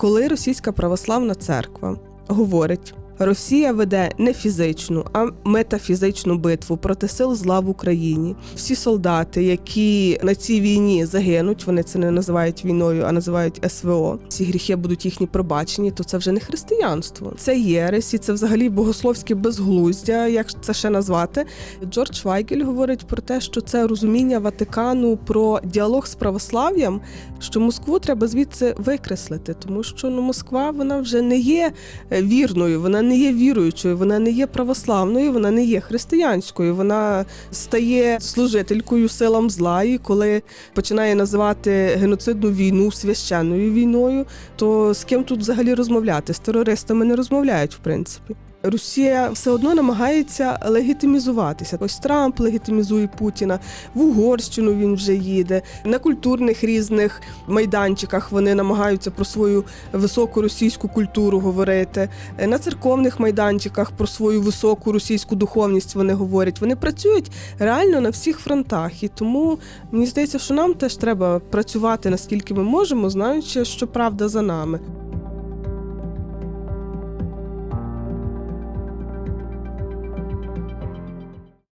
Коли російська православна церква говорить. Росія веде не фізичну, а метафізичну битву проти сил зла в Україні. Всі солдати, які на цій війні загинуть, вони це не називають війною, а називають СВО. Ці гріхи будуть їхні пробачені. То це вже не християнство. Це єресь, і це взагалі богословське безглуздя, як це ще назвати. Джордж Вайгель говорить про те, що це розуміння Ватикану про діалог з православ'ям, що Москву треба звідси викреслити, тому що ну Москва вона вже не є е, вірною, вона не є віруючою, вона не є православною, вона не є християнською. Вона стає служителькою силам зла. І коли починає називати геноцидну війну священною війною, то з ким тут взагалі розмовляти? З терористами не розмовляють, в принципі. Росія все одно намагається легітимізуватися. Ось Трамп легітимізує Путіна, в Угорщину він вже їде. На культурних різних майданчиках вони намагаються про свою високу російську культуру говорити. На церковних майданчиках про свою високу російську духовність вони говорять. Вони працюють реально на всіх фронтах. І тому мені здається, що нам теж треба працювати наскільки ми можемо, знаючи, що правда за нами.